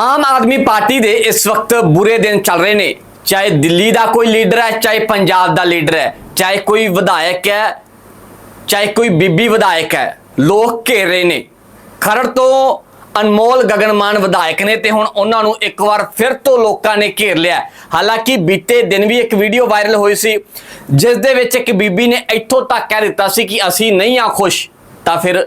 Aam Aadmi party ਦੇ ਇਸ ਵਕਤ ਬੁਰੇ ਦਿਨ ਚੱਲ ਰਹੇ ਨੇ। ਚਾਹੇ ਦਿੱਲੀ ਦਾ ਕੋਈ ਲੀਡਰ ਹੈ, ਚਾਹੇ ਪੰਜਾਬ ਦਾ ਲੀਡਰ ਹੈ, ਚਾਹੇ ਕੋਈ ਵਿਧਾਇਕ ਹੈ, ਚਾਹੇ ਕੋਈ ਬੀਬੀ ਵਿਧਾਇਕ ਹੈ, ਲੋਕ ਘੇਰ ਰਹੇ ਨੇ। ਖਰੜ ਤੋਂ ਅਨਮੋਲ ਗਗਨਮਾਨ ਵਿਧਾਇਕ ਨੇ ਤੇ ਹੁਣ ਉਹਨਾਂ ਨੂੰ ਇੱਕ ਵਾਰ ਫਿਰ ਤੋਂ ਲੋਕਾਂ ਨੇ ਘੇਰ ਲਿਆ ਹਾਲਾਂਕਿ ਬੀਤੇ ਦਿਨ ਵੀ ਇੱਕ ਵੀਡੀਓ ਵਾਇਰਲ ਹੋਈ ਸੀ, ਜਿਸ ਦੇ ਵਿੱਚ ਇੱਕ ਬੀਬੀ ਨੇ ਇੱਥੋਂ ਤੱਕ ਕਹਿ ਦਿੱਤਾ ਸੀ ਕਿ ਅਸੀਂ ਨਹੀਂ ਆ ਖੁਸ਼, ਤਾਂ ਫਿਰ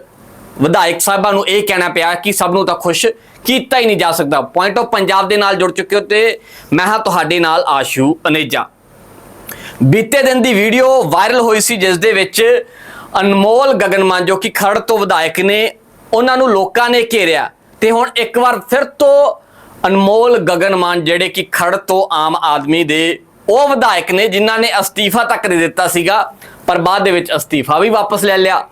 ਵਿਧਾਇਕ ਸਾਹਿਬਾਂ ਨੂੰ ਇਹ ਕਹਿਣਾ ਪਿਆ ਕਿ ਸਭ ਨੂੰ ਤਾਂ ਖੁਸ਼ ਕੀਤਾ ਹੀ ਨਹੀਂ ਜਾ ਸਕਦਾ। ਪੁਆਇੰਟ ਆਫ ਪੰਜਾਬ ਦੇ ਨਾਲ ਜੁੜ ਚੁੱਕੇ ਹੋ ਤੇ ਮੈਂ ਹਾਂ ਤੁਹਾਡੇ ਨਾਲ ਆਸ਼ੂ ਅਨੇਜਾ। ਬੀਤੇ ਦਿਨ ਦੀ ਵੀਡੀਓ ਵਾਇਰਲ ਹੋਈ ਸੀ, ਜਿਸ ਦੇ ਵਿੱਚ ਅਨਮੋਲ ਗਗਨਮਾਨ ਜੋ ਕਿ ਖਰੜ ਤੋਂ ਵਿਧਾਇਕ ਨੇ ਉਹਨਾਂ ਨੂੰ ਲੋਕਾਂ ਨੇ ਘੇਰਿਆ ਤੇ ਹੁਣ ਇੱਕ ਵਾਰ ਫਿਰ ਤੋਂ ਅਨਮੋਲ ਗਗਨਮਾਨ ਜਿਹੜੇ ਕਿ ਖਰੜ ਤੋਂ ਆਮ ਆਦਮੀ ਦੇ ਉਹ ਵਿਧਾਇਕ ਨੇ, ਜਿਨ੍ਹਾਂ ਨੇ ਅਸਤੀਫਾ ਤੱਕ ਦੇ ਦਿੱਤਾ ਸੀਗਾ, ਪਰ ਬਾਅਦ ਦੇ ਵਿੱਚ ਅਸਤੀਫਾ ਵੀ ਵਾਪਸ ਲੈ ਲਿਆ।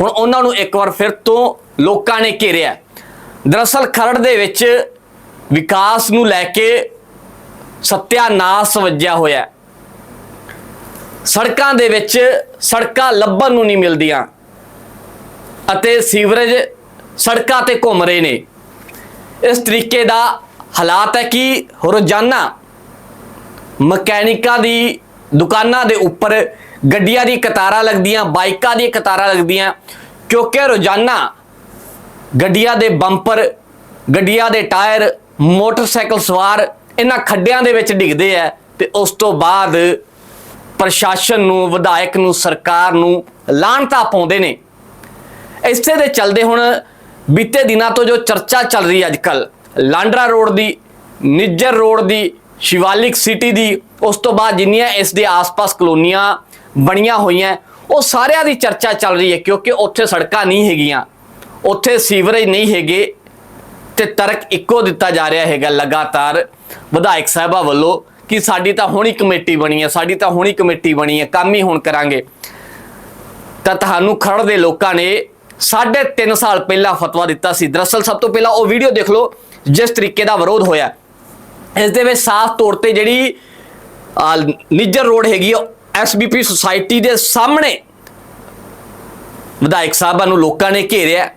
ਹੁਣ ਉਹਨਾਂ ਨੂੰ ਇੱਕ ਵਾਰ ਫਿਰ ਤੋਂ ਲੋਕਾਂ ਨੇ ਘੇਰਿਆ। ਦਰਅਸਲ ਖਰੜ ਦੇ ਵਿੱਚ ਵਿਕਾਸ ਨੂੰ ਲੈ ਕੇ ਸਤਿਆਨਾਸ ਵੱਜਿਆ ਹੋਇਆ ਸੜਕਾਂ ਦੇ ਵਿੱਚ ਸੜਕਾਂ ਲੱਭਣ ਨੂੰ ਨਹੀਂ ਮਿਲਦੀਆਂ ਅਤੇ ਸੀਵਰੇਜ ਸੜਕਾਂ ਤੇ ਘੁੰਮ ਰਹੇ ਨੇ। ਇਸ ਤਰੀਕੇ ਦਾ ਹਾਲਾਤ ਹੈ ਕਿ ਰੋਜ਼ਾਨਾ ਮਕੈਨਿਕਾਂ ਦੀ ਦੁਕਾਨਾਂ ਦੇ ਉੱਪਰ ਗੱਡੀਆਂ ਦੀ ਕਤਾਰਾਂ ਲੱਗਦੀਆਂ, ਬਾਈਕਾਂ ਦੀ ਕਤਾਰਾਂ ਲੱਗਦੀਆਂ ਕਿਉਂਕਿ ਰੋਜ਼ਾਨਾ ਗੱਡੀਆਂ ਦੇ ਬੰਪਰ, ਗੱਡੀਆਂ ਦੇ ਟਾਇਰ, ਮੋਟਰਸਾਈਕਲ ਸਵਾਰ ਇਹਨਾਂ ਖੱਡਿਆਂ ਦੇ ਵਿੱਚ ਡਿੱਗਦੇ ਆ ਤੇ ਉਸ ਤੋਂ ਬਾਅਦ ਪ੍ਰਸ਼ਾਸਨ ਨੂੰ, ਵਿਧਾਇਕ ਨੂੰ, ਸਰਕਾਰ ਨੂੰ ਲਾਹਣਤਾ ਪਾਉਂਦੇ ਨੇ। ਇਸੇ ਦੇ ਚੱਲਦੇ ਹੁਣ ਬੀਤੇ ਦਿਨਾਂ ਤੋਂ ਜੋ ਚਰਚਾ ਚੱਲ ਰਹੀ ਹੈ ਅੱਜਕੱਲ ਲਾਂਡਰਾ ਰੋਡ ਦੀ, ਨਿੱਜਰ ਰੋਡ ਦੀ ਸ਼ਿਵਾਲਿਕ ਸਿਟੀ ਦੀ, ਉਸ ਤੋਂ ਬਾਅਦ ਜਿੰਨੀਆਂ ਇਸ ਦੇ ਆਸ-ਪਾਸ ਕਲੋਨੀਆਂ ਬਣੀਆਂ ਹੋਈਆਂ, ਉਹ ਸਾਰਿਆਂ ਦੀ ਚਰਚਾ ਚੱਲ ਰਹੀ ਹੈ, ਕਿਉਂਕਿ ਉੱਥੇ ਸੜਕਾਂ ਨਹੀਂ ਹੈਗੀਆਂ। ਉੱਥੇ ਸੀਵਰੇਜ ਨਹੀਂ ਹੈਗੇ ਤੇ ਤਰਕ ਇੱਕੋ ਦਿੱਤਾ ਜਾ ਰਿਹਾ ਹੈਗਾ ਲਗਾਤਾਰ। ਵਿਧਾਇਕ ਸਾਹਿਬਾ ਵੱਲੋਂ ਕਿ ਸਾਡੀ ਤਾਂ ਹੁਣੀ ਕਮੇਟੀ ਬਣੀ ਹੈ, ਸਾਡੀ ਤਾਂ ਹੁਣੀ ਕਮੇਟੀ ਬਣੀ ਹੈ, ਕੰਮ ਹੀ ਹੁਣ ਕਰਾਂਗੇ। ਤਾਂ ਤੁਹਾਨੂੰ ਖਰੜ ਦੇ ਲੋਕਾਂ ਨੇ ਸਾਢੇ ਤਿੰਨ ਸਾਲ ਪਹਿਲਾਂ ਫਤਵਾ ਦਿੱਤਾ ਸੀ। ਦਰਅਸਲ ਸਭ ਤੋਂ ਪਹਿਲਾਂ ਉਹ ਵੀਡੀਓ ਦੇਖ ਲਓ, ਜਿਸ ਤਰੀਕੇ ਦਾ ਵਿਰੋਧ ਹੋਇਆ। ਇਸ ਦੇ ਵਿੱਚ ਸਾਫ਼ ਤੌਰ ਤੇ ਜਿਹੜੀ ਨਿੱਜਰ ਰੋਡ ਹੈਗੀ ਐਸਬੀਪੀ ਸੁਸਾਇਟੀ ਦੇ ਸਾਹਮਣੇ ਵਿਧਾਇਕ ਸਾਹਿਬਾਂ ਨੂੰ ਲੋਕਾਂ ਨੇ ਘੇਰਿਆ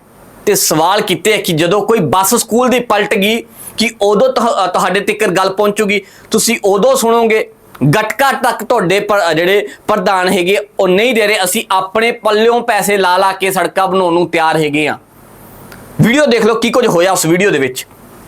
ਤੇ ਸਵਾਲ ਕੀਤੇ ਕਿ ਜਦੋਂ ਕੋਈ ਬੱਸ ਸਕੂਲ ਦੀ ਪਲਟ ਗਈ, ਕਿ ਉਦੋਂ ਤੁਹ- ਤੁਹਾਡੇ ਤੱਕ ਗੱਲ ਪਹੁੰਚੂਗੀ ਤੁਸੀਂ ਉਦੋਂ ਸੁਣੋਗੇ? ਗਟਕਾ ਤੱਕ ਤੁਹਾਡੇ ਪਰ- ਜਿਹੜੇ ਪ੍ਰਧਾਨ ਹੈਗੇ ਉਹ ਨਹੀਂ ਦੇ ਰਹੇ। ਅਸੀਂ ਆਪਣੇ ਪੱਲਿਓਂ ਪੈਸੇ ਲਾ ਲਾ ਕੇ ਸੜਕਾਂ ਬਣਾਉਣ ਨੂੰ ਤਿਆਰ ਹੈਗੇ ਆ। ਵੀਡੀਓ ਦੇਖ ਲਓ ਕੀ ਕੁਝ ਹੋਇਆ ਉਸ ਵੀਡੀਓ ਦੇ ਵਿੱਚ।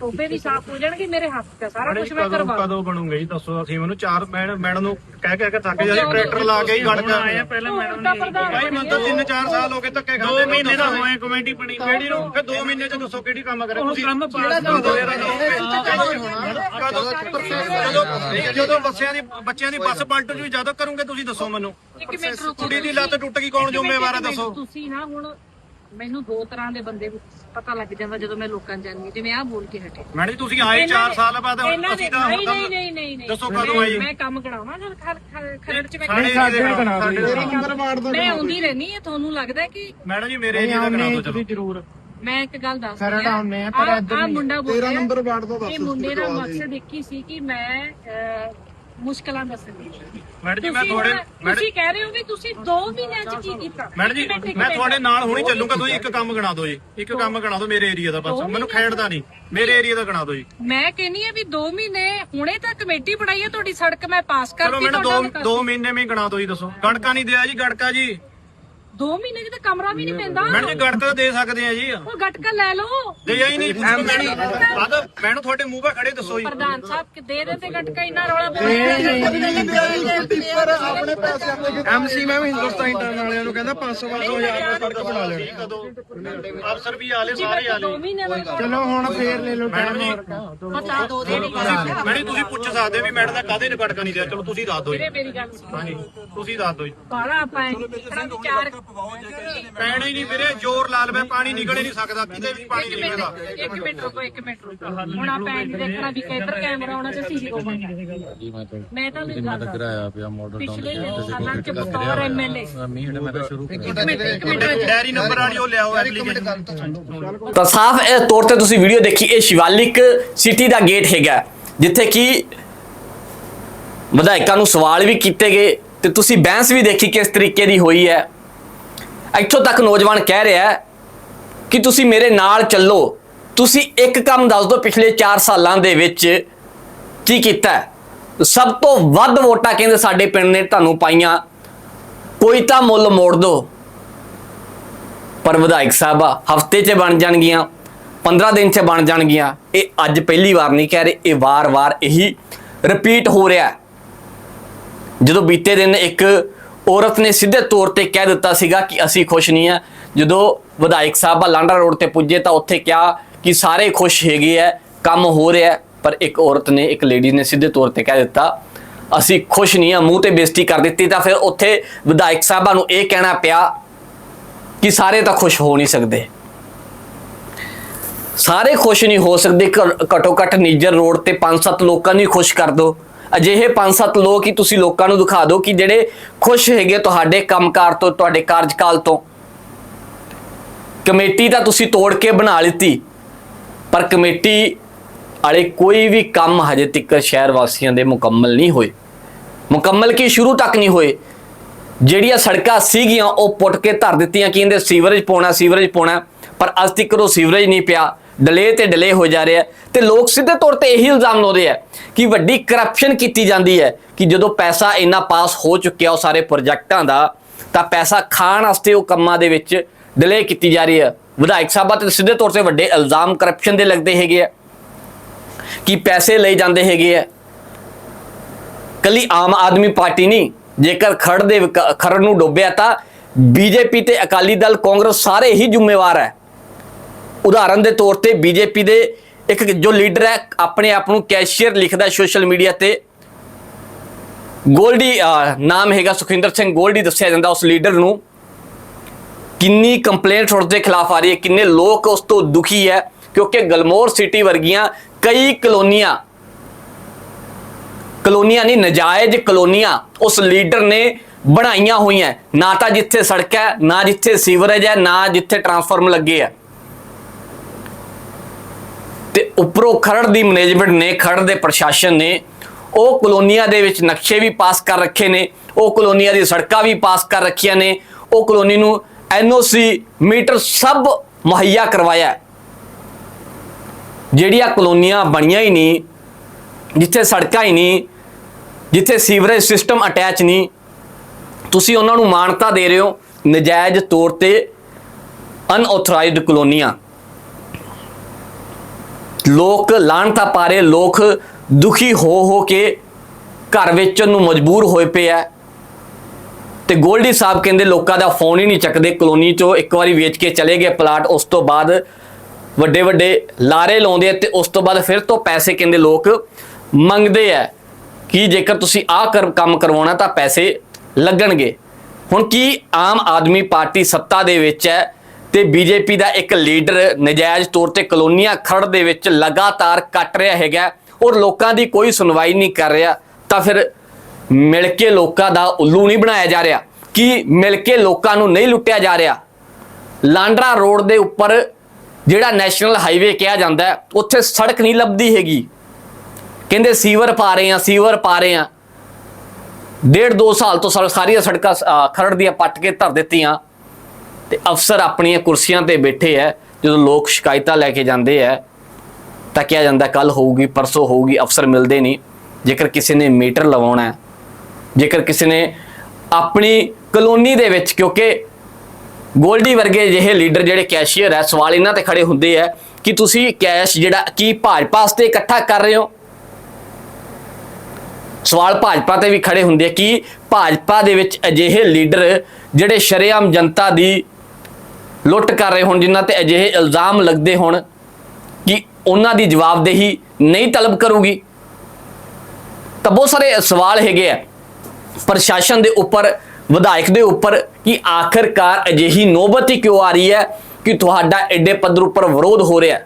ਟੋਬੇ ਵੀ ਸਾਫ਼ ਹੋ ਜਾਣਗੇ ਮੇਰੇ ਹੱਥ ਤੇ ਸਾਰਾ ਕੁਝ ਮੈਂ ਕਰਵਾ ਕਦੋਂ ਬਣੂਗੇ ਜੀ ਦੱਸੋ ਅਸੀਂ ਮੈਨੂੰ। ਚਾਰ ਮੈਡਮ ਮੈਡਮ ਨੂੰ ਕਹਿ ਕਹਿ ਕੇ ਥੱਕ ਜਾ ਟਰੈਕਟਰ ਲਾ ਕੇ ਹੀ ਗੜਕਾ ਆਏ ਆ ਪਹਿਲਾਂ ਮੈਡਮ ਨੇ ਭਾਈ ਮੈਨੂੰ ਤਾਂ 3-4 ਸਾਲ ਹੋ ਗਏ ਧੱਕੇ ਖਾਂਦੇ 2 ਮਹੀਨੇ ਦਾ ਹੋਏ ਕਮੇਟੀ ਬਣੀ ਕਿਹੜੀ ਨੂੰ? ਫਿਰ 2 ਮਹੀਨੇ ਚ ਦੱਸੋ ਕਿਹੜੀ ਕੰਮ ਕਰੇ। ਤੁਸੀਂ ਕੰਮ ਜਦੋਂ ਜਦੋਂ ਬੱਸਿਆਂ ਦੀ ਬੱਚਿਆਂ ਦੀ ਬੱਸ ਪਲਟ ਜੂ ਜਦੋਂ ਕਰੋਗੇ ਤੁਸੀਂ ਦੱਸੋ ਮੈਨੂੰ। ਇੱਕ ਮਿੰਟ ਰੁਕੋ ਕੁੜੀ ਦੀ ਲੱਤ ਟੁੱਟ ਗਈ ਕੌਣ ਜ਼ਿੰਮੇਵਾਰ ਹੈ ਦੱਸੋ। ਤੁਸੀਂ ਨਾ ਹੁਣ ਮੈਨੂੰ ਦੋ ਤਰ੍ਹਾਂ ਦੇ ਬੰਦੇ ਪਤਾ ਲੱਗ ਜਾਂਦਾ ਜਦੋਂ ਮੈਂ ਲੋਕਾਂ ਹਾਂ, ਜਿਵੇਂ ਆਹ ਬੋਲ ਕੇ ਹਟੇ। ਮੈਡਮ ਜੀ ਤੁਸੀਂ ਆਏ 4 ਸਾਲ ਬਾਅਦ ਅਸੀਂ ਤਾਂ ਨਹੀਂ ਨਹੀਂ ਨਹੀਂ ਨਹੀਂ ਨਹੀਂ। ਦੱਸੋ ਕਦੋਂ ਆਈ? ਮੈਂ ਕੰਮ ਕਰਾਵਾਂ ਜਦ ਖਰ- ਖਰ- ਖਰੜ 'ਚ ਦਾ ਮੈਂ ਆਉਂਦੀ ਰਹਿਣੀ ਹੈ ਤੁਹਾਨੂੰ ਲੱਗਦਾ ਕਿ ਮੈਡਮ ਜੀ ਮੇਰੇ ਏਰੀਆ ਦਾ ਕਰਾ ਦਿਓ ਚਲੋ। ਜ਼ਰੂਰ। ਮੈਂ ਇੱਕ ਗੱਲ ਦੱਸ ਆਉਂਦੇ ਆ, ਪਰ ਇੱਧਰ ਆ ਮੁੰਡਾ ਬੋਲ ਤੇਰਾ ਰਿਹਾ। ਨੰਬਰ ਵਾਰਡ ਦਾ ਦੱਸ ਇਹ ਮੁੰਡੇ ਦਾ ਮਕਸਦ ਇੱਕ ਹੀ ਸੀ ਕਿ ਮੈਂ ਮੁਸ਼ਕਲਾਂ ਦੱਸਣੀ ਮੈਡਮ ਜੀ ਮੈਂ ਤੁਹਾਡੇ ਮੈਡਮ ਤੁਸੀਂ ਕਹਿ ਰਹੇ ਹੋ ਵੀ ਤੁਸੀਂ 2 ਮਹੀਨਿਆਂ 'ਚ ਕੀ ਕੀਤਾ? ਮੈਡਮ ਜੀ ਇੱਕ ਮਿੰਟ, ਇੱਕ ਮੈਂ ਮਿੰਟ। ਤੁਹਾਡੇ ਨਾਲ ਹੁਣੀ ਚੱਲੂਗਾ ਤੁਸੀਂ ਇੱਕ ਕੰਮ ਗਣਾ ਦਿਓ ਜੀ। ਇੱਕ ਕੰਮ ਗਣਾ ਦਿਓ ਮੇਰੇ ਏਰੀਆ ਦਾ ਬਸ। ਮੈਨੂੰ ਖੇਡਦਾ ਨਹੀਂ। ਮੇਰੇ ਏਰੀਆ ਦਾ ਗਣਾ ਦਿਓ ਜੀ। ਮੈਂ ਕਹਿੰਨੀ ਆ ਵੀ 2 ਮਹੀਨੇ ਹੁਣੇ ਤਾਂ ਕਮੇਟੀ ਬਣਾਈ ਹੈ ਤੁਹਾਡੀ ਸੜਕ ਮੈਂ ਪਾਸ ਚਲੋ ਕਰਤੀ ਮੈਨੂੰ ਤੁਹਾਡਾ ਦੋ ਵਿਕਾਸ। ਦੋ ਮਹੀਨੇ ਵਿੱਚ ਗਣਾ ਦਿਓ ਜੀ ਦੱਸੋ। ਗੜਕਾ ਨਹੀਂ ਦਿਆ ਜੀ ਗੜਕਾ ਜੀ। 2 ਮਹੀਨੇ ਚ ਤਾਂ ਕਮਰਾ ਵੀ ਨਹੀਂ ਪੈਂਦਾ ਮੈਡਮ ਜੀ ਗੜਕਾ ਦੇ ਸਕਦੇ ਆ ਜੀ ਉਹ ਗਟਕਾ ਲੈ ਲਓ ਦੇ ਜਾਈ ਨਹੀਂ ਬਾਦ ਮੈਨੂੰ ਤੁਹਾਡੇ ਮੂੰਹ 'ਤੇ ਖੜੇ ਦੱਸੋ ਜੀ ਪ੍ਰਧਾਨ ਸਾਹਿਬ ਕਿ ਦੇ ਦੇ ਤੇ ਗਟਕਾ ਇੰਨਾ ਰੌਲਾ ਪਾਉਂਦੇ ਐਮਸੀ ਮੈਂ ਵੀ ਹਿੰਦੁਸਤਾਨ ਇੰਟਰਨ ਵਾਲਿਆਂ ਨੂੰ ਕਹਿੰਦਾ 500 500 ਹਜ਼ਾਰ ਦਾ ਸੜਕ ਬਣਾ ਲੈਣੀ ਅਫਸਰ ਵੀ ਆਲੇ ਸਾਰੇ ਆਲੇ 2 ਮਹੀਨੇ ਦਾ ਚਲੋ ਹੁਣ ਫੇਰ ਲੈ ਲਓ ਮੈਡਮ ਜੀ ਪਤਾ ਮੈਡਮ ਜੀ ਤੁਸੀਂ ਪੁੱਛ ਸਕਦੇ ਵੀ ਮੈਡਮ ਦਾ ਕਾਹਦੇ ਨੇ ਨਹੀਂ ਦਿਆ ਚਲੋ ਤੁਸੀਂ ਦੱਸ ਦਿਓ ਜੀ ਮੇਰੀ ਗੱਲ ਸੁਣ ਹਾਂਜੀ ਤੁਸੀਂ ਦੱਸ ਦਿਓ ਜੀ ਬਾਲਾ ਪੈਣਾ ਹੀ ਨਹੀਂ ਵੀਰੇ ਜ਼ੋਰ ਲਾ ਲਵੇ ਪਾਣੀ ਨਿਕਲ ਹੀ ਨਹੀਂ ਸਕਦਾ ਕਿਤੇ ਵੀ ਪਾਣੀ ਨਹੀਂ ਨਿਕਲਦਾ ਇੱਕ ਮਿੰਟ ਰੁਕੋ ਇੱਕ ਮਿੰਟ ਰੁਕੋ। ਹੁਣ ਆ ਪੈਨ ਦੇਖਣਾ ਵੀ ਕਿੱਧਰ ਕੈਮਰਾ ਆਉਣਾ ਤੇ ਸੀਸੀ ਕੋਵਾਂਗਾ ਮੈਂ ਤਾਂ ਨਹੀਂ ਗੱਲ ਕਰਾਇਆ ਪਿਆ ਮਾਡਲ ਟਾਊਨ ਪਿਛਲੇ ਸਾਲਾਂ ਚ ਬਤੌਰ ਐਮਐਲਏ ਮੈਂ ਤਾਂ ਸ਼ੁਰੂ ਡੈਰੀ ਨੰਬਰ ਵਾਲੀ ਉਹ ਲਿਆਓ ਐਪਲੀਕੇਸ਼ਨ ਤਾਂ ਸਾਫ਼ ਇਹ ਤੌਰ ਤੇ ਤੁਸੀਂ ਵੀਡੀਓ ਦੇਖੀ ਇਹ ਸ਼ਿਵਾਲਿਕ ਸਿਟੀ ਦਾ ਗੇਟ ਹੈਗਾ। ਜਿੱਥੇ ਕਿ ਵਿਧਾਇਕਾਂ ਨੂੰ ਸਵਾਲ ਵੀ ਕੀਤੇ ਗਏ ਤੇ ਤੁਸੀਂ ਬਹਿਸ ਵੀ ਦੇਖੀ ਕਿਸ ਤਰੀਕੇ ਦੀ ਹੋਈ ਹੈ। ਇੱਥੋਂ ਤੱਕ ਨੌਜਵਾਨ ਕਹਿ ਰਿਹਾ ਹੈ ਕਿ ਤੁਸੀਂ ਮੇਰੇ ਨਾਲ ਚੱਲੋ। ਤੁਸੀਂ ਇੱਕ ਕੰਮ ਦੱਸ ਦਿਓ, ਪਿਛਲੇ 4 ਸਾਲਾਂ ਦੇ ਵਿੱਚ ਕੀ ਕੀਤਾ ਸਭ ਤੋਂ ਵੱਧ ਵੋਟਾਂ ਕਹਿੰਦੇ ਸਾਡੇ ਪਿੰਡ ਨੇ ਤੁਹਾਨੂੰ ਪਾਈਆਂ। ਕੋਈ ਤਾਂ ਮੁੱਲ ਮੋੜ ਦਿਓ। ਪਰ ਵਿਧਾਇਕ ਸਾਹਿਬ ਹਫ਼ਤੇ 'ਚ ਬਣ ਜਾਣਗੀਆਂ 15 ਦਿਨ 'ਚ ਬਣ ਜਾਣਗੀਆਂ। ਇਹ ਅੱਜ ਪਹਿਲੀ ਵਾਰ ਨਹੀਂ ਕਹਿ ਰਹੇ, ਇਹ ਵਾਰ-ਵਾਰ ਇਹੀ ਰਿਪੀਟ ਹੋ ਰਿਹਾ ਜਦੋਂ ਬੀਤੇ ਦਿਨ ਇੱਕ ਔਰਤ ਨੇ ਸਿੱਧੇ ਤੌਰ ਤੇ ਕਹਿ ਦਿੱਤਾ ਸੀਗਾ ਕਿ ਅਸੀਂ ਖੁਸ਼ ਨਹੀਂ ਆ। ਜਦੋਂ ਵਿਧਾਇਕ ਸਾਹਿਬ ਲਾਂਡਾ ਰੋਡ ਤੇ ਪੁੱਜੇ ਤਾਂ ਉੱਥੇ ਕਿਹਾ ਕਿ ਸਾਰੇ ਖੁਸ਼ ਹੈਗੇ ਆ, ਕੰਮ ਹੋ ਰਿਹਾ ਪਰ ਇੱਕ ਔਰਤ ਨੇ, ਇੱਕ ਲੇਡੀ ਨੇ ਸਿੱਧੇ ਤੌਰ ਤੇ ਕਹਿ ਦਿੱਤਾ, ਅਸੀਂ ਖੁਸ਼ ਨਹੀਂ ਆ, ਮੂੰਹ ਤੇ ਬੇਇੱਜ਼ਤੀ ਕਰ ਦਿੱਤੀ। ਤਾਂ ਫਿਰ ਉੱਥੇ ਵਿਧਾਇਕ ਸਾਹਿਬਾਂ ਨੂੰ ਇਹ ਕਹਿਣਾ ਪਿਆ ਕਿ ਸਾਰੇ ਤਾਂ ਖੁਸ਼ ਹੋ ਨਹੀਂ ਸਕਦੇ। ਸਾਰੇ ਖੁਸ਼ ਨਹੀਂ ਹੋ ਸਕਦੇ, ਘ- ਘੱਟੋ ਘੱਟ ਨੀਜਰ ਰੋਡ ਤੇ 5-7 ਲੋਕਾਂ ਨੂੰ ਖੁਸ਼ ਕਰ ਦਿਓ। ਅਜਿਹੇ 5-7 ਲੋਕ ਹੀ ਤੁਸੀਂ ਲੋਕਾਂ ਨੂੰ ਦਿਖਾ ਦਿਓ ਕਿ ਜਿਹੜੇ ਖੁਸ਼ ਹੈਗੇ ਤੁਹਾਡੇ ਕੰਮਕਾਰ ਤੋਂ, ਤੁਹਾਡੇ ਕਾਰਜਕਾਲ ਤੋਂ। ਕਮੇਟੀ ਤਾਂ ਤੁਸੀਂ ਤੋੜ ਕੇ ਬਣਾ ਲਿੱਤੀ, ਪਰ ਕਮੇਟੀ ਵਾਲੇ ਕੋਈ ਵੀ ਕੰਮ ਹਜੇ ਤੱਕ ਸ਼ਹਿਰ ਵਾਸੀਆਂ ਦੇ ਮੁਕੰਮਲ ਨਹੀਂ ਹੋਏ। ਮੁਕੰਮਲ ਕੀ? ਸ਼ੁਰੂ ਤੱਕ ਨਹੀਂ ਹੋਏ। ਜਿਹੜੀਆਂ ਸੜਕਾਂ ਸੀਗੀਆਂ, ਉਹ ਪੁੱਟ ਕੇ ਧਰ ਦਿੱਤੀਆਂ, ਕਿ ਇਹਦੇ ਸੀਵਰੇਜ ਪਾਉਣਾ ਸੀਵਰੇਜ ਪਾਉਣਾ, ਪਰ ਅੱਜ ਤੱਕ ਉਹ ਸੀਵਰੇਜ ਨਹੀਂ ਪਿਆ। ਡਿਲੇ ਤੇ ਡਿਲੇ ਹੋ ਜਾ ਰਿਹਾ ਤੇ ਲੋਕ ਸਿੱਧੇ ਤੌਰ ਤੇ ਇਹੀ ਇਲਜ਼ਾਮ ਲਾਉਂਦੇ ਆ ਕਿ ਵੱਡੀ ਕਰਪਸ਼ਨ ਕੀਤੀ ਜਾਂਦੀ ਹੈ ਕਿ ਜਦੋਂ ਪੈਸਾ ਇੰਨਾ ਪਾਸ ਹੋ ਚੁੱਕਿਆ ਉਹ ਸਾਰੇ ਪ੍ਰੋਜੈਕਟਾਂ ਦਾ, ਤਾਂ ਪੈਸਾ ਖਾਣ ਵਾਸਤੇ ਉਹ ਕੰਮਾਂ ਦੇ ਵਿੱਚ ਡਿਲੇ ਕੀਤੀ ਜਾ ਰਹੀ ਹੈ। ਵਿਧਾਇਕ ਸਾਹਿਬਾਂ ਤੇ ਸਿੱਧੇ ਤੌਰ ਤੇ ਵੱਡੇ ਇਲਜ਼ਾਮ ਕਰਪਸ਼ਨ ਦੇ ਲੱਗਦੇ ਹੈਗੇ ਆ ਕਿ ਪੈਸੇ ਲਈ ਜਾਂਦੇ ਹੈਗੇ ਆ। ਕੱਲੀ ਆਮ ਆਦਮੀ ਪਾਰਟੀ ਨਹੀਂ, ਜੇਕਰ ਖੜ ਦੇ ਵਿਕਾ- ਖਰੜ ਨੂੰ ਡੋਬਿਆ ਤਾਂ ਬੀਜੇਪੀ ਤੇ ਅਕਾਲੀ ਦਲ, ਕਾਂਗਰਸ ਸਾਰੇ ਹੀ ਜ਼ਿੰਮੇਵਾਰ ਹੈ। ਉਦਾਹਰਨ ਦੇ ਤੌਰ ਤੇ ਬੀਜੇਪੀ ਦੇ ਇੱਕ ਜੋ ਲੀਡਰ ਹੈ, ਆਪਣੇ ਆਪ ਨੂੰ ਕੈਸ਼ੀਅਰ ਲਿਖਦਾ ਸੋਸ਼ਲ ਮੀਡੀਆ ਤੇ। ਗੋਲਡੀ ਨਾਮ ਹੈਗਾ ਸੁਖਿੰਦਰ ਸਿੰਘ। ਗੋਲਡੀ ਦੱਸਿਆ ਜਾਂਦਾ ਉਸ ਲੀਡਰ ਨੂੰ ਕਿੰਨੀ ਕੰਪਲੇਂਟ ਉਸ ਦੇ ਖਿਲਾਫ ਆ ਰਹੀ ਹੈ, ਕਿੰਨੇ ਲੋਕ ਉਸ ਤੋਂ ਦੁਖੀ ਹੈ, ਕਿਉਂਕਿ ਗਲਮੋਰ ਸਿਟੀ ਵਰਗੀਆਂ ਕਈ ਕਲੋਨੀਆਂ ਕਲੋਨੀਆਂ ਨਹੀਂ, ਨਜਾਇਜ਼ ਕਲੋਨੀਆਂ ਉਸ ਲੀਡਰ ਨੇ ਬਣਾਈਆਂ ਹੋਈਆਂ। ਨਾ ਤਾਂ ਜਿੱਥੇ ਸੜਕ ਹੈ, ਨਾ ਜਿੱਥੇ ਸੀਵਰੇਜ ਹੈ, ਨਾ ਜਿੱਥੇ ਟਰਾਂਸਫਾਰਮ ਲੱਗੇ ਆ। ਤੇ ਉੱਪਰੋਂ ਖਰੜ ਦੀ ਮੈਨੇਜਮੈਂਟ ਨੇ, ਖਰੜ ਦੇ ਪ੍ਰਸ਼ਾਸਨ ਨੇ, ਉਹ ਕਲੋਨੀਆਂ ਦੇ ਵਿੱਚ ਨਕਸ਼ੇ ਵੀ ਪਾਸ ਕਰ ਰੱਖੇ ਨੇ, ਉਹ ਕਲੋਨੀਆਂ ਦੀ ਸੜਕਾਂ ਵੀ ਪਾਸ ਕਰ ਰੱਖੀਆਂ ਨੇ, ਉਹ ਕਲੋਨੀ ਨੂੰ ਐਨਓਸੀ ਮੀਟਰ ਸਭ ਮੁਹੱਈਆ ਕਰਵਾਇਆ ਜਿਹੜੀਆਂ ਕਲੋਨੀਆਂ ਬਣੀਆਂ ਹੀ ਨਹੀਂ, ਜਿੱਥੇ ਸੜਕਾਂ ਹੀ ਨਹੀਂ, ਜਿੱਥੇ ਸੀਵਰੇਜ ਸਿਸਟਮ ਅਟੈਚ ਨਹੀਂ, ਤੁਸੀਂ ਉਹਨਾਂ ਨੂੰ ਮਾਨਤਾ ਦੇ ਰਹੇ ਹੋ ਨਜਾਇਜ਼ ਤੌਰ ਤੇ ਅਨਆਥੋਰਾਈਜ਼ਡ ਕਲੋਨੀਆਂ। ਲੋਕ ਲਾਹਨਤਾ ਪਾ ਰਹੇ, ਲੋਕ ਦੁਖੀ ਹੋ ਹੋ ਕੇ ਘਰ ਵੇਚਣ ਨੂੰ ਮਜਬੂਰ ਹੋਏ ਪਏ ਆ। ਤੇ ਗੋਲਡੀ ਸਾਹਿਬ ਕਹਿੰਦੇ ਲੋਕਾਂ ਦਾ ਫੋਨ ਹੀ ਨਹੀਂ ਚੱਕਦੇ, ਕਲੋਨੀ ਚੋਂ ਇੱਕ ਵਾਰੀ ਵੇਚ ਕੇ ਚਲੇ ਗਏ ਪਲਾਟ, ਉਸ ਤੋਂ ਬਾਅਦ ਵੱਡੇ ਵੱਡੇ ਲਾਰੇ ਲਾਉਂਦੇ ਆ ਤੇ ਉਸ ਤੋਂ ਬਾਅਦ ਫਿਰ ਤੋਂ ਪੈਸੇ ਕਹਿੰਦੇ ਲੋਕ ਮੰਗਦੇ ਆ ਕਿ ਜੇਕਰ ਤੁਸੀਂ ਆਹ ਕੰਮ ਕਰਵਾਉਣਾ ਤਾਂ ਪੈਸੇ ਲੱਗਣਗੇ। ਹੁਣ ਕੀ ਆਮ ਆਦਮੀ ਪਾਰਟੀ ਸੱਤਾ ਦੇ ਵਿੱਚ ਹੈ? ਤੇ ਬੀਜੇਪੀ ਦਾ ਇੱਕ ਲੀਡਰ ਨਜਾਇਜ਼ ਤੌਰ ਤੇ ਕਲੋਨੀਆਂ ਖੜ ਦੇ ਵਿੱਚ ਲਗਾਤਾਰ ਕੱਟ ਰਿਹਾ ਹੈਗਾ ਔਰ ਲੋਕਾਂ ਦੀ ਕੋਈ ਸੁਣਵਾਈ ਨਹੀਂ ਕਰ ਰਿਹਾ, ਤਾਂ ਫਿਰ ਮਿਲ ਕੇ ਲੋਕਾਂ ਦਾ ਉੱਲੂ ਨਹੀਂ ਬਣਾਇਆ ਜਾ ਰਿਹਾ। ਕਿ ਮਿਲ ਕੇ ਲੋਕਾਂ ਨੂੰ ਨਹੀਂ ਲੁੱਟਿਆ ਜਾ ਰਿਹਾ? ਲਾਂਡਰਾ ਰੋਡ ਦੇ ਉੱਪਰ ਜਿਹੜਾ ਨੈਸ਼ਨਲ ਹਾਈਵੇ ਕਿਹਾ ਜਾਂਦਾ ਹੈ, ਉੱਥੇ ਸੜਕ ਨਹੀਂ ਲੱਭਦੀ ਹੈਗੀ। ਕਹਿੰਦੇ ਸੀਵਰ ਪਾ ਰਹੇ ਆ ਸੀਵਰ ਪਾ ਰਹੇ ਆ ਡੇਢ ਦੋ ਸਾਲ ਤੋਂ ਸਾਰੀਆਂ ਸੜਕਾਂ ਖਰੜ ਦੀਆਂ ਪੱਟ ਕੇ ਧਰ ਦਿੱਤੀਆਂ। ਤੇ ਅਫਸਰ ਆਪਣੀਆਂ ਕੁਰਸੀਆਂ ਤੇ ਬੈਠੇ ਐ, ਜਦੋਂ ਲੋਕ ਸ਼ਿਕਾਇਤਾਂ ਲੈ ਕੇ ਜਾਂਦੇ ਐ, ਤਾਂ ਕਿਹਾ ਜਾਂਦਾ ਕੱਲ ਹੋਊਗੀ, ਪਰਸੋਂ ਹੋਊਗੀ, ਅਫਸਰ ਮਿਲਦੇ ਨਹੀਂ। ਜੇਕਰ ਕਿਸੇ ਨੇ ਮੀਟਰ ਲਵਾਉਣਾ ਜੇਕਰ ਕਿਸੇ ਨੇ ਆਪਣੀ ਕਲੋਨੀ ਦੇ ਵਿੱਚ, ਕਿਉਂਕਿ ਗੋਲਡੀ ਵਰਗੇ ਜਿਹੇ ਲੀਡਰ ਜਿਹੜੇ ਕੈਸ਼ੀਅਰ ਹੈ ਸਵਾਲ ਇਹਨਾਂ ਤੇ ਖੜੇ ਹੁੰਦੇ ਆ ਕਿ ਤੁਸੀਂ ਕੈਸ਼ ਜਿਹੜਾ, ਕੀ ਭਾਜਪਾ ਵਾਸਤੇ ਇਕੱਠਾ ਕਰ ਰਹੇ ਹੋ? ਸਵਾਲ ਭਾਜਪਾ ਤੇ ਵੀ ਖੜੇ ਹੁੰਦੇ ਆ ਕਿ ਭਾਜਪਾ ਦੇ ਵਿੱਚ ਅਜਿਹੇ ਲੀਡਰ ਜਿਹੜੇ ਸ਼ਰੇਆਮ ਜਨਤਾ ਦੀ ਲੁੱਟ ਕਰ ਰਹੇ ਹੋਣ, ਜਿਨ੍ਹਾਂ ਤੇ ਅਜਿਹੇ ਇਲਜ਼ਾਮ ਲੱਗਦੇ ਹੋਣ ਕਿ ਉਹਨਾਂ ਦੀ ਜਵਾਬਦੇਹੀ ਨਹੀਂ ਤਲਬ ਕਰੂਗੀ। ਤਾਂ ਬਹੁਤ ਸਾਰੇ ਸਵਾਲ ਹੈਗੇ ਆ। ਪ੍ਰਸ਼ਾਸਨ ਦੇ ਉੱਪਰ, ਵਿਧਾਇਕ ਦੇ ਉੱਪਰ ਕਿ ਆਖਰਕਾਰ ਅਜਿਹੀ ਨੌਬਤ ਹੀ ਕਿਉਂ ਆ ਰਹੀ ਹੈ ਕਿ ਤੁਹਾਡਾ ਐਡੇ ਪੱਧਰ ਉੱਪਰ ਵਿਰੋਧ ਹੋ ਰਿਹਾ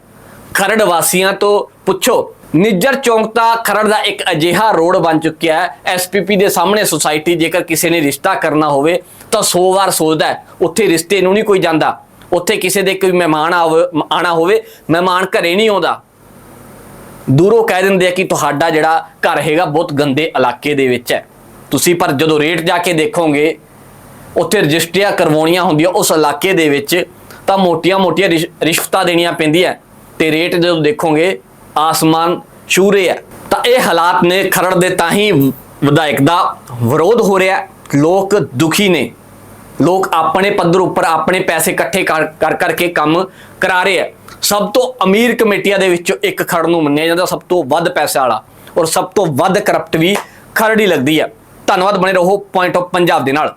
ਖਰੜ ਵਾਸੀਆਂ ਤੋਂ ਪੁੱਛੋ। ਨਿੱਜਰ ਚੌਂਕ ਦਾ ਖਰੜ ਦਾ ਇੱਕ ਅਜਿਹਾ ਰੋਡ ਬਣ ਚੁੱਕਿਆ ਹੈ। ਐਸਪੀਪੀ ਦੇ ਸਾਹਮਣੇ ਸੁਸਾਇਟੀ ਜੇਕਰ ਕਿਸੇ ਨੇ ਰਿਸ਼ਤਾ ਕਰਨਾ ਹੋਵੇ ਤਾਂ 100 ਵਾਰ ਸੋਚਦਾ ਉੱਥੇ ਰਿਸ਼ਤੇ ਨੂੰ ਨਹੀਂ ਕੋਈ ਜਾਂਦਾ। ਉੱਥੇ ਕਿਸੇ ਦੇ ਕੋਈ ਮਹਿਮਾਨ ਆਵ- ਆਣਾ ਹੋਵੇ, ਮਹਿਮਾਨ ਘਰੇ ਨਹੀਂ ਆਉਂਦਾ। ਦੂਰੋਂ ਕਹਿ ਦਿੰਦੇ ਆ ਕਿ ਤੁਹਾਡਾ ਜਿਹੜਾ ਘਰ ਹੈਗਾ ਬਹੁਤ ਗੰਦੇ ਇਲਾਕੇ ਦੇ ਵਿੱਚ ਹੈ। ਤੁਸੀਂ ਪਰ ਜਦੋਂ ਰੇਟ ਜਾ ਕੇ ਦੇਖੋਗੇ, ਉੱਥੇ ਰਜਿਸਟਰੀਆਂ ਕਰਵਾਉਣੀਆਂ ਹੁੰਦੀਆਂ ਉਸ ਇਲਾਕੇ ਦੇ ਵਿੱਚ, ਤਾਂ ਮੋਟੀਆਂ-ਮੋਟੀਆਂ ਰਿਸ਼- ਰਿਸ਼ਵਤਾਂ ਦੇਣੀਆਂ ਪੈਂਦੀਆਂ। ਤੇ ਰੇਟ ਜਦੋਂ ਦੇਖੋਗੇ, ਆਸਮਾਨ ਛੂਰੇ ਆ। ਤਾਂ ਇਹ ਹਾਲਾਤ ਨੇ ਖਰੜ ਦੇ ਤਾਂ ਹੀ ਵਿਧਾਇਕ ਦਾ ਵਿਰੋਧ ਹੋ ਰਿਹਾ। ਲੋਕ ਦੁਖੀ ਨੇ। ਲੋਕ ਆਪਣੇ ਪੱਧਰ ਉੱਪਰ ਆਪਣੇ ਪੈਸੇ ਇਕੱਠੇ ਕਰ ਕਰ, ਕਰਕੇ ਕੰਮ ਕਰਾ ਰਹੇ ਆ। ਸਭ ਤੋਂ ਅਮੀਰ ਕਮੇਟੀਆਂ ਦੇ ਵਿੱਚੋਂ ਇੱਕ ਖੜ ਨੂੰ ਮੰਨਿਆ ਜਾਂਦਾ, ਸਭ ਤੋਂ ਵੱਧ ਪੈਸੇ ਵਾਲਾ ਔਰ ਸਭ ਤੋਂ ਵੱਧ ਕਰਪਟ ਵੀ ਖਰੜ ਹੀ ਲੱਗਦੀ ਆ। ਧੰਨਵਾਦ, ਬਣੇ ਰਹੋ ਪੁਆਇੰਟ ਆਫ ਪੰਜਾਬ ਦੇ ਨਾਲ।